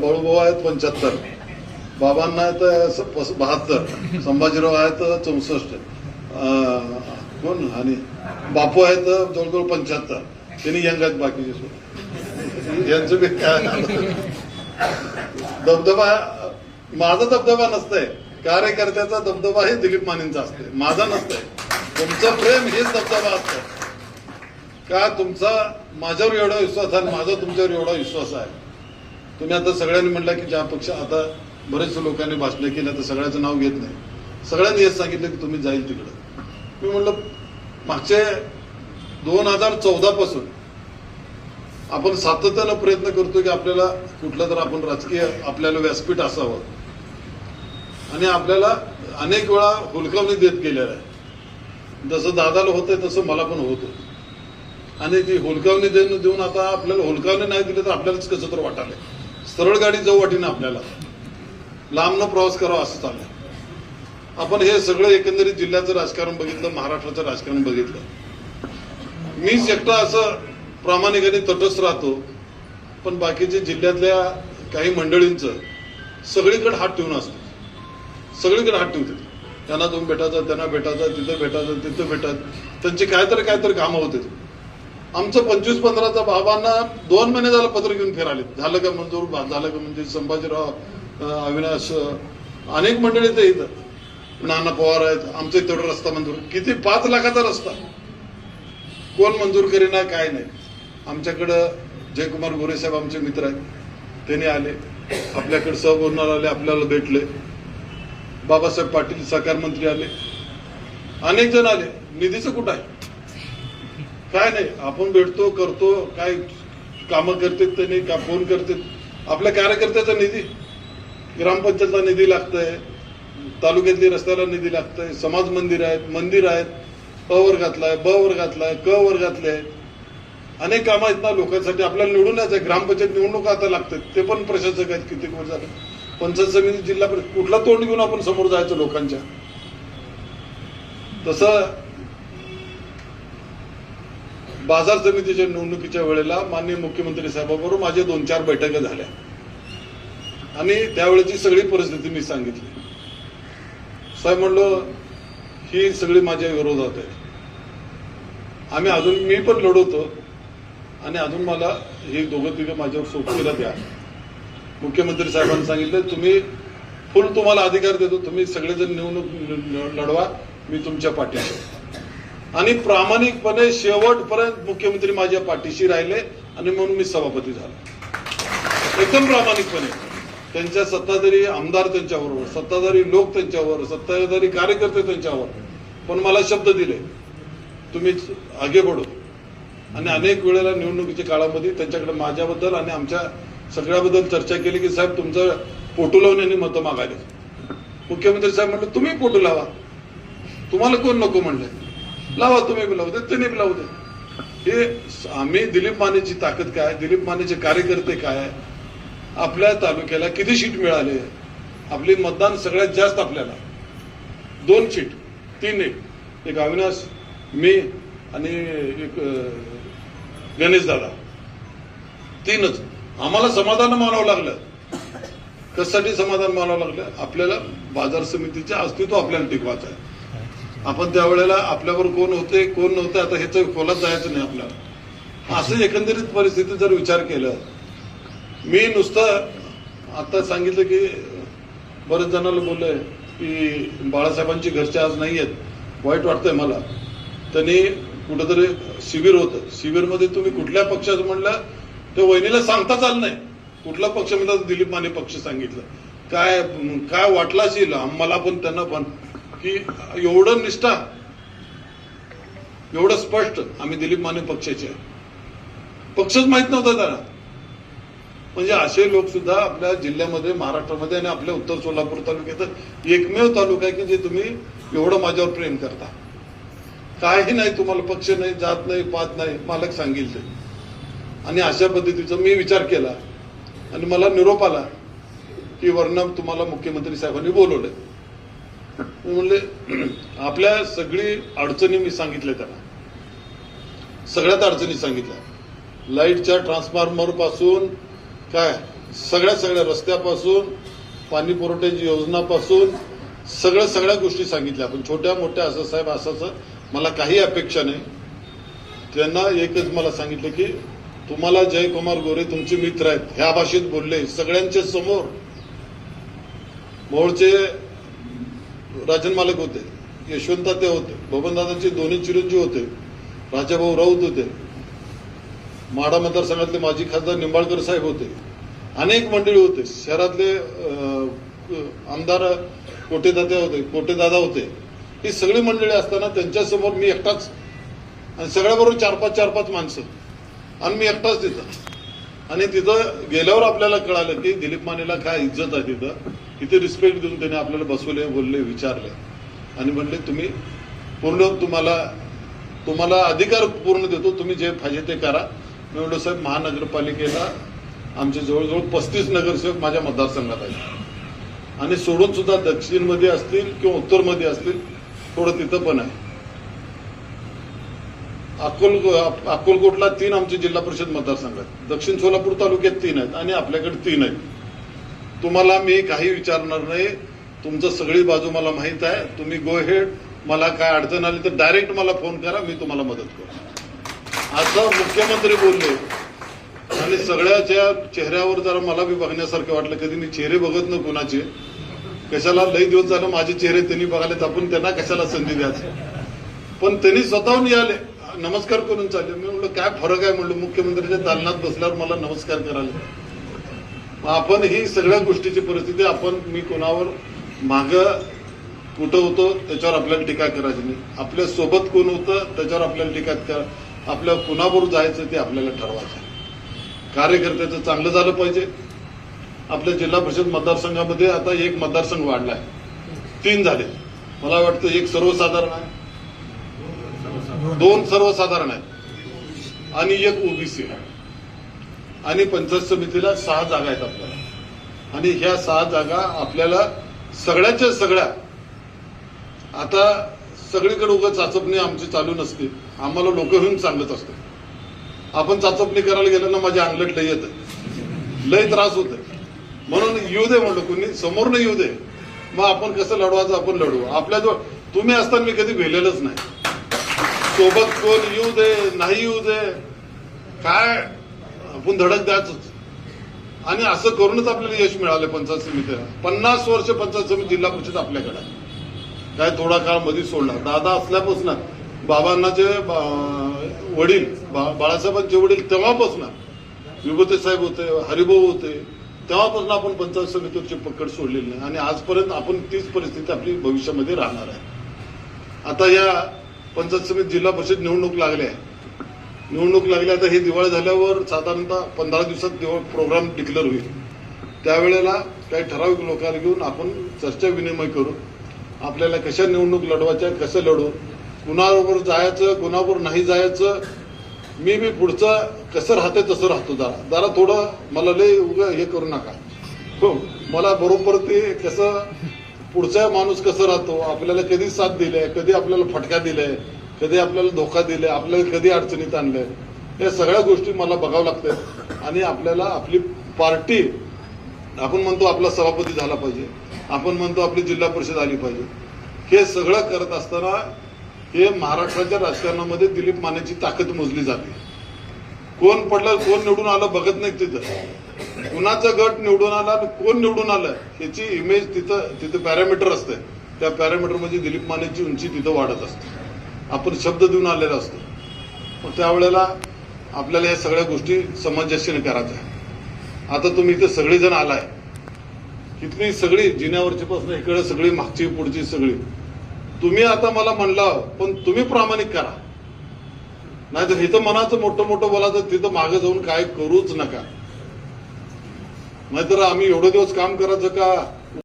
बळूभाऊ आहेत पंच्याहत्तर. बाबांना आहेत बहात्तर. संभाजीराव आहेत चौसष्ट. कोण? आणि बापू आहेत जवळजवळ पंच्याहत्तर. त्यांनी यंग आहेत बाकीचे यांचं बी काय दबदबा माझा दबदबा नसतंय. कार्यकर्त्याचा दबदबा हे दिलीप मानेंचा असतोय. माझा नसतंय. तुमचं प्रेम हेच दबदबा असतं का तुमचा माझ्यावर एवढा विश्वास आहे आणि माझा तुमच्यावर एवढा विश्वास आहे? तुम्ही आता सगळ्यांनी म्हटलं की ज्या पक्ष आता बरेच लोकांनी भाषणं केली आता सगळ्याचं नाव घेत नाही. सगळ्यांनी हेच सांगितलं की तुम्ही जाईल तिकडं. मी म्हटलं मागचे दोन हजार चौदा पासून आपण सातत्यानं प्रयत्न करतो की आपल्याला कुठलं तर आपण राजकीय आपल्याला व्यासपीठ असावं. आणि आपल्याला अनेक वेळा हुलकावणी देत गेलेलं आहे. जसं दादाला होतंय तसं मला पण होतं आणि ती हुलकावणी देऊन देऊन आता आपल्याला हुलकावणी नाही दिली तर आपल्यालाच कसं तर वाटायला सरळ गाडी जाऊ वाटीनं आपल्याला. लांबनं प्रवास करावा असं चाललंय. आपण हे सगळं एकंदरीत जिल्ह्याचं राजकारण बघितलं महाराष्ट्राचं राजकारण बघितलं. मीच एकटा असं प्रामाणिकाने तटस्थ राहतो पण बाकीचे जिल्ह्यातल्या काही मंडळींचं सगळीकडे हात ठेवून असतो. सगळीकडे हात ठेवतात. त्यांना तुम्ही भेटायचं त्यांना भेटायचं तिथं भेटायचं तिथं भेटायचं. त्यांची काय तर काय तर कामं होते. आमचं पंचवीस पंधराचा बाबांना दोन महिने झालं पत्र घेऊन फिराले. झालं का मंजूर? झालं का म्हणजे संभाजीराव अविनाश अनेक मंडळी ते इथं. नाना पवार आहेत. आमचं तेवढा रस्ता मंजूर. किती? पाच लाखाचा रस्ता. कोण मंजूर करीना काय नाही. आमच्याकडं जयकुमार गोरे साहेब आमचे मित्र आहेत. त्यांनी आले. आपल्याकडे सहबोलणार आले आपल्याला भेटले. बाबासाहेब पाटील सहकार मंत्री आले. अनेक जण आले. निधीचं कुठं आहे? काय नाही आपण भेटतो करतो काय कामं करतात त्यांनी का फोन करतात. आपल्या कार्यकर्त्याचा निधी ग्रामपंचायतला निधी लागतंय तालुक्यातली रस्त्याला निधी लागतंय समाज मंदिर आहेत मंदिर आहेत अ वर्गातला आहे ब वर्गातला आहे क वर्गातले आहेत अनेक कामं आहेत ना लोकांसाठी आपल्याला निवडून यायचं आहे ग्रामपंचायत निवडणुका आता लागतात ते पण प्रशासक आहेत किती वर्ष झालं. पंचायत समिती जिल्हा कुठला तोंड घेऊन आपण समोर जायचं लोकांच्या? तसं बाजार समितीच्या निवडणुकीच्या वेळेला माननीय मुख्यमंत्री साहेबाबरोबर माझ्या दोन चार बैठका झाल्या. आणि त्यावेळेची सगळी परिस्थिती मी सांगितली. साहेब म्हणलो ही सगळी माझ्या विरोधात आहे. आम्ही अजून मी पण लढवतो. आणि अजून मला ही दोघं तिघं माझ्यावर सोबतीला द्या. मुख्यमंत्री साहेबांनी सांगितलं तुम्ही फुल तुम्हाला अधिकार देतो. तुम्ही सगळेजण निवडणूक लढवा. मी तुमच्या पाठीशी आणि प्रामाणिकपणे शेवटपर्यंत मुख्यमंत्री माझ्या पाठीशी राहिले आणि म्हणून मी सभापती झालो. एकदम प्रामाणिकपणे. त्यांच्या सत्ताधारी आमदार त्यांच्याबरोबर सत्ताधारी लोक त्यांच्यावर सत्ताधारी कार्यकर्ते त्यांच्यावर. पण मला शब्द दिले तुम्ही आगे पडू आणि अनेक वेळेला निवडणुकीच्या काळामध्ये त्यांच्याकडे माझ्याबद्दल आणि आमच्या सगळ्याबद्दल चर्चा केली की साहेब तुमचं पोटू लावून यांनी मतं मागायले मुख्यमंत्री साहेब म्हटलं तुम्ही पोटू लावा. तुम्हाला कोण नको म्हणलं? लावा तुम्ही बी लावू दे त्यांनी बी लावू दे. हे आम्ही दिलीप मानेची ताकद काय दिलीप मानेचे कार्यकर्ते काय आपल्या तालुक्याला किती सीट मिळाले? आपली मतदान सगळ्यात जास्त आपल्याला. दोन सीट तीन एक. एक अविनाश मी आणि एक गणेश दादा. तीनच. आम्हाला समाधान मानावं लागलं. कशासाठी समाधान मानावं लागलं? आपल्याला बाजार समितीचे अस्तित्व आपल्याला टिकवायचं आहे. आपण त्यावेळेला आपल्यावर कोण होते कोण नव्हते आता ह्याचं खोलात जायचं नाही आपल्याला. असं एकंदरीत परिस्थितीत जर विचार केलं मी नुसतं आता सांगितलं की बरेच जणांना बोललंय की बाळासाहेबांची घरचे आज नाही आहेत वाईट वाटतंय मला. त्यांनी कुठंतरी शिबिर होतं. शिबिरमध्ये तुम्ही कुठल्या पक्षाचं म्हणलं ते वहिनीला सांगताच आलं नाही. कुठला पक्ष म्हणला तर दिलीप माने पक्ष सांगितलं. काय काय वाटला असेल? आम्हाला पण त्यांना पण. की एवढं निष्ठा एवढं स्पष्ट आम्ही दिलीप माने पक्षाचे. पक्षच माहीत नव्हता त्याला म्हणजे असे लोक सुद्धा आपल्या जिल्ह्यामध्ये महाराष्ट्रामध्ये आणि आपल्या उत्तर सोलापूर तालुक्यात एकमेव तालुका आहे की जे तुम्ही एवढं माझ्यावर प्रेम करता. काही नाही तुम्हाला पक्ष नाही जात नाही पात नाही मालक सांगेल ते. आणि अशा पद्धतीचा मी विचार केला. आणि मला निरोप आला की वर्ण तुम्हाला मुख्यमंत्री साहेबांनी बोलवलं. मी म्हणले आपल्या सगळी अडचणी मी सांगितल्या त्यांना. सगळ्यात अडचणी सांगितल्या. लाईटच्या ट्रान्सफॉर्मरपासून काय सगळ्या सगळ्या रस्त्यापासून पाणी पुरवठ्याची योजनापासून सगळ्या सगळ्या गोष्टी सांगितल्या. आपण छोट्या मोठ्या असं साहेब असं मला काही अपेक्षा नाही. त्यांना एकच मला सांगितलं की तुम्हाला जयकुमार गोरे तुमचे मित्र आहेत. ह्या भाषेत बोलले. सगळ्यांच्या समोर. मोळचे राजन मालक होते यशवंत ते होते बबनदादांचे दोन्ही चिरंजीव होते राजाभाऊ राऊत होते. माडा मतदारसंघातले माजी खासदार निंबाळकर साहेब होते. अनेक मंडळी होते. शहरातले आमदार कोटेदादा होते कोटेदादा होते. ही सगळी मंडळी असताना त्यांच्यासमोर मी एकटाच आणि सगळ्याबरोबर चार पाच चार पाच माणसं. आणि मी एकटाच तिथं. आणि तिथं गेल्यावर आपल्याला कळालं की दिलीप मानेला काय इज्जत आहे तिथं. इथे रिस्पेक्ट देऊन त्याने आपल्याला बसवले बोलले विचारले आणि म्हणले तुम्ही पूर्ण तुम्हाला तुम्हाला अधिकार पूर्ण देतो तुम्ही जे पाहिजे ते करा. मी म्हणलो साहेब महानगरपालिकेला आमचे जवळजवळ पस्तीस नगरसेवक माझ्या मतदारसंघात आहेत. आणि सोडून सुद्धा दक्षिणमध्ये असतील किंवा उत्तरमध्ये असतील थोडं तिथं पण आहे. अकोल अकोलकोटला तीन आमचे जिल्हा परिषद मतदारसंघ आहेत. दक्षिण सोलापूर तालुक्यात तीन आहेत आणि आपल्याकडे तीन आहेत. तुम्हाला मी काही विचारणार नाही. तुमचं सगळी बाजू मला माहीत आहे. तुम्ही गो हेड मला काय अडचण आली तर डायरेक्ट मला फोन करा. मी तुम्हाला मदत करू असं मुख्यमंत्री बोलले. आणि सगळ्याच्या चेहऱ्यावर जरा मला बी बघण्यासारखं वाटलं. कधी मी चेहरे बघत ना कुणाचे. कशाला लई दिवस झालं माझे चेहरे त्यांनी बघायला आपण त्यांना कशाला संधी द्यायची? पण त्यांनी स्वतःहून याले. नमस्कार करून चालले. मी म्हणलं काय फरक आहे? म्हणलं मुख्यमंत्र्यांच्या दालनात बसल्यावर मला नमस्कार करायला. आपण ही सगळ्या गोष्टीची परिस्थिती आपण मी कोणावर माग कुठं होतो त्याच्यावर आपल्याला टीका करायची नाही. आपल्यासोबत कोण होतं त्याच्यावर आपल्याला टीका करा आपल्या कुणाबरोबर जायचं ते आपल्याला ठरवायचं कार्यकर्त्याचं चांगलं झालं पाहिजे. आपल्या जिल्हा परिषद मतदारसंघामध्ये आता एक मतदारसंघ वाढला आहे तीन झाले. मला वाटतं एक सर्वसाधारण आहे. दोन सर्वसाधारण आहेत. आणि एक ओबीसी आहे. आणि पंचायत समितीला सहा जागा आहेत आपल्याला. आणि ह्या सहा जागा आपल्याला सगळ्याच्या सगळ्या आता सगळीकडे उगा चाचपणी आमची चालू नसते. आम्हाला लोक होऊन सांगत असते आपण चाचपणी करायला गेलं ना माझ्या अंगलट लय येत. लय त्रास होत म्हणून येऊ दे म्हणलं कोणी समोरनं येऊ दे. मग आपण कसं लढवायचं आपण लढवू आपल्याजवळ तुम्ही असताना मी कधी भेलेलंच नाही. सोबत कोण येऊ दे नाही येऊ दे काय आपण धडक द्यायच आणि असं करूनच आपल्याला यश मिळालं पंचायत समितीला. पन्नास वर्ष पंचायत समिती जिल्हा परिषद आपल्याकडे काय थोडा काळमध्ये सोडला दादा असल्यापासून बाबांना जे बा- वडील बा- बाळासाहेबांचे वडील तेव्हापासून विभूते साहेब होते हरिभाऊ होते तेव्हापासून आपण पंचायत समितीवरची पकड सोडलेली नाही. आणि आजपर्यंत आपण तीच परिस्थिती आपली भविष्यामध्ये राहणार आहे. आता या पंचायत समिती जिल्हा परिषद निवडणूक लागल्या आहे. निवडणूक लागली तर हे दिवाळी झाल्यावर साधारणतः पंधरा दिवसात दिवाळ प्रोग्राम डिक्लेअर होईल. त्यावेळेला काही ठराविक लोकांना घेऊन आपण चर्चा विनिमय करू. आपल्याला कशा निवडणूक लढवायच्या कसं लढू कुणाबरोबर जायचं कुणाबरोबर नाही जायचं मी बी पुढचं कसं राहते तसं राहतो जरा. जरा थोडं मला लय उगं हे करू नका. हो मला बरोबर ते कसं पुढचा माणूस कसं राहतो आपल्याला कधी साथ दिलाय कधी आपल्याला फटका दिलाय कधी आपल्याला धोका दिलाय आपल्याला कधी अडचणीत आणलंय या सगळ्या गोष्टी मला बघावं लागतात आणि आपल्याला आपली पार्टी आपण म्हणतो आपला सभापती झाला पाहिजे आपण म्हणतो आपली जिल्हा परिषद आली पाहिजे. हे सगळं करत असताना हे महाराष्ट्राच्या राजकारणामध्ये दिलीप मानेची ताकद मोजली जाते. कोण पडलं कोण निवडून आलं बघत नाही तिथं. कुणाचा गट निवडून आला आणि कोण निवडून आलं ह्याची इमेज तिथं तिथं पॅरामीटर असते त्या पॅरामीटरमध्ये म्हणजे दिलीप मानेची उंची तिथं वाढत असते. आपण शब्द देऊन आलेला असतो. मग त्यावेळेला आपल्याला या सगळ्या गोष्टी समंजस्याने करायच्या आहे. आता तुम्ही इथे सगळेजण आलाय. इथली सगळी जिन्यावरची पासून इकडे सगळी मागची पुढची सगळी. तुम्ही आता मला म्हणला पण तुम्ही प्रामाणिक करा. नाहीतर इथं मनाचं मोठं मोठं बोला तर तिथं मागे जाऊन काय करूच नका. नाहीतर आम्ही एवढे दिवस काम करायचं का?